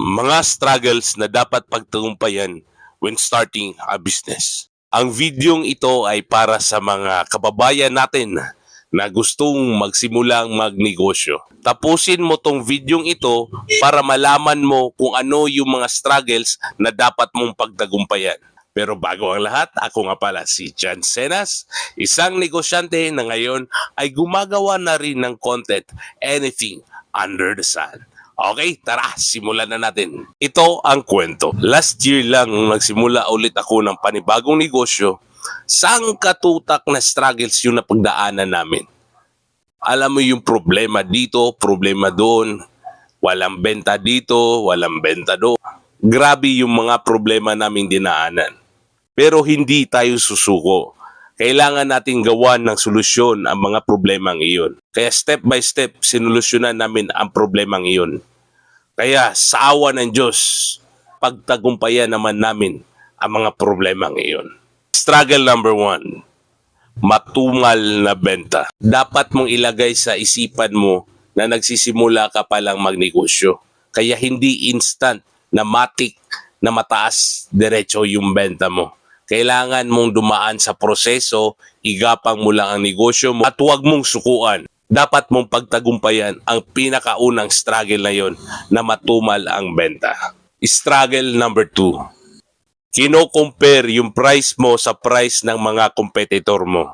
mga struggles na dapat pagtagumpayan when starting a business. Ang videong ito ay para sa mga kababayan natin na gustong magsimulang magnegosyo. Tapusin mo tong videong ito para malaman mo kung ano yung mga struggles na dapat mong pagtagumpayan. Pero bago ang lahat, ako nga pala si John Senas, isang negosyante na ngayon ay gumagawa na rin ng content anything under the sun. Okay, tara, simulan na natin. Ito ang kwento. Last year lang nagsimula ulit ako ng panibagong negosyo, sang katutak na struggles yung napagdaanan namin. Alam mo yung problema dito, problema doon, walang benta dito, walang benta doon. Grabe yung mga problema naming dinaanan. Pero hindi tayo susuko. Kailangan nating gawan ng solusyon ang mga problemang iyon. Kaya step by step, sinulusyonan namin ang problemang iyon. Kaya sa awa ng Diyos, pagtagumpayan naman namin ang mga problemang iyon. Struggle number one, matungal na benta. Dapat mong ilagay sa isipan mo na nagsisimula ka pa lang magnegosyo. Kaya hindi instant na matik na mataas diretso yung benta mo. Kailangan mong dumaan sa proseso, igapang mo lang ang negosyo mo at huwag mong sukuan. Dapat mong pagtagumpayan ang pinakaunang struggle na yon na matumal ang benta. Struggle number two, kino-compare yung price mo sa price ng mga competitor mo.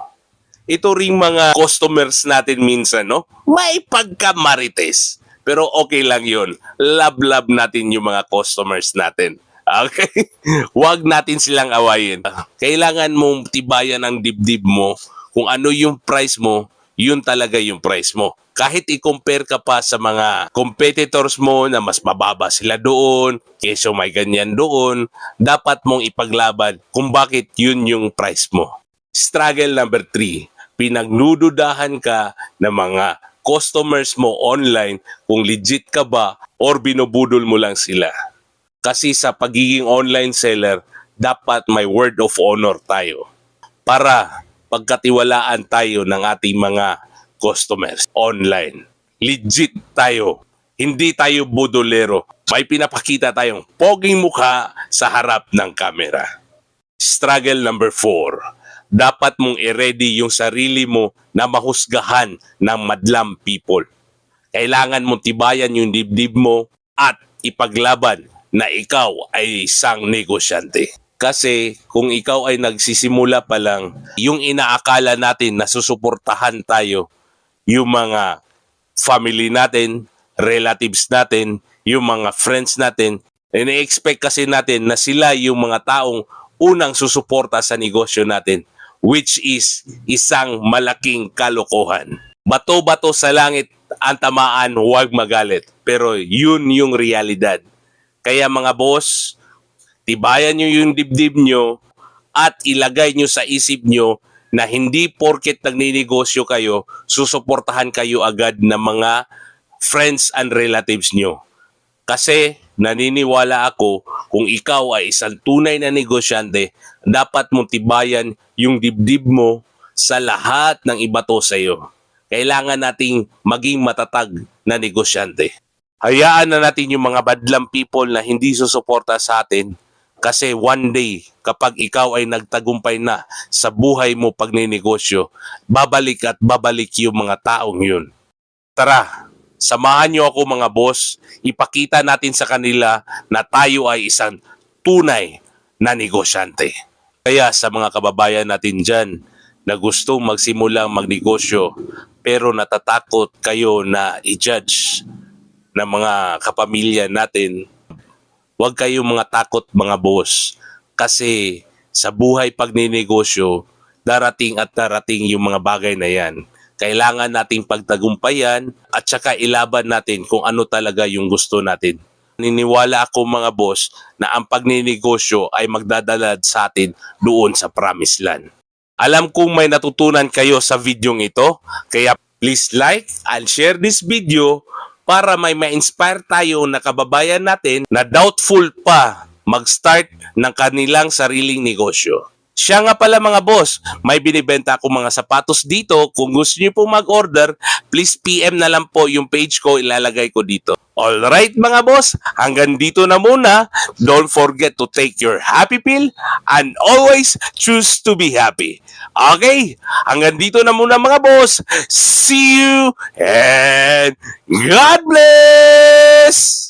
Ito ring mga customers natin minsan, no? May pagkamarites. Pero okay lang yon. Love-love natin yung mga customers natin. Okay? Huwag natin silang awayin. Kailangan mong tibayan ang dibdib mo kung ano yung price mo, yun talaga yung price mo. Kahit i-compare ka pa sa mga competitors mo na mas mababa sila doon, keso may ganyan doon, dapat mong ipaglaban kung bakit yun yung price mo. Struggle number three, pinagnududahan ka ng mga customers mo online kung legit ka ba or binubudol mo lang sila. Kasi sa pagiging online seller, dapat may word of honor tayo para pagkatiwalaan tayo ng ating mga customers online. Legit tayo. Hindi tayo budolero. May pinapakita tayong poging mukha sa harap ng kamera. Struggle number four. Dapat mong i-ready yung sarili mo na mahusgahan ng madlam people. Kailangan mong tibayan yung dibdib mo at ipaglaban na ikaw ay isang negosyante. Kasi kung ikaw ay nagsisimula pa lang, yung inaakala natin na susuportahan tayo, yung mga family natin, relatives natin, yung mga friends natin, ini-expect kasi natin na sila yung mga taong unang susuporta sa negosyo natin, which is isang malaking kalokohan. Bato-bato sa langit ang tamaan, huwag magalit. Pero yun yung realidad. Kaya mga boss, tibayan nyo yung dibdib nyo at ilagay nyo sa isip nyo na hindi porket nagninegosyo kayo, susuportahan kayo agad ng mga friends and relatives nyo. Kasi naniniwala ako kung ikaw ay isang tunay na negosyante, dapat mong tibayan yung dibdib mo sa lahat ng ibato sa iyo. Kailangan nating maging matatag na negosyante. Hayaan na natin yung mga badlang people na hindi susuporta sa atin kasi one day kapag ikaw ay nagtagumpay na sa buhay mo pag ninegosyo, babalik at babalik yung mga taong yun. Tara, samahan niyo ako mga boss, ipakita natin sa kanila na tayo ay isang tunay na negosyante. Kaya sa mga kababayan natin dyan na gustong magsimulang magnegosyo pero natatakot kayo na i-judge ng mga kapamilya natin, huwag kayong mga takot mga boss. Kasi sa buhay pagninegosyo, darating at darating yung mga bagay na yan. Kailangan nating pagtagumpayan at saka ilaban natin kung ano talaga yung gusto natin. Niniwala ako mga boss na ang pagninegosyo ay magdadala sa atin doon sa promised land. Alam kong may natutunan kayo sa videong ito, kaya please like and share this video para may ma-inspire tayo na kababayan natin na doubtful pa mag-start ng kanilang sariling negosyo. Siya nga pala mga boss, may binibenta ako mga sapatos dito. Kung gusto niyo po mag-order, please PM na lang po yung page ko, ilalagay ko dito. Alright mga boss, hanggang dito na muna. Don't forget to take your happy pill and always choose to be happy. Okay, hanggang dito na muna mga boss. See you and God bless!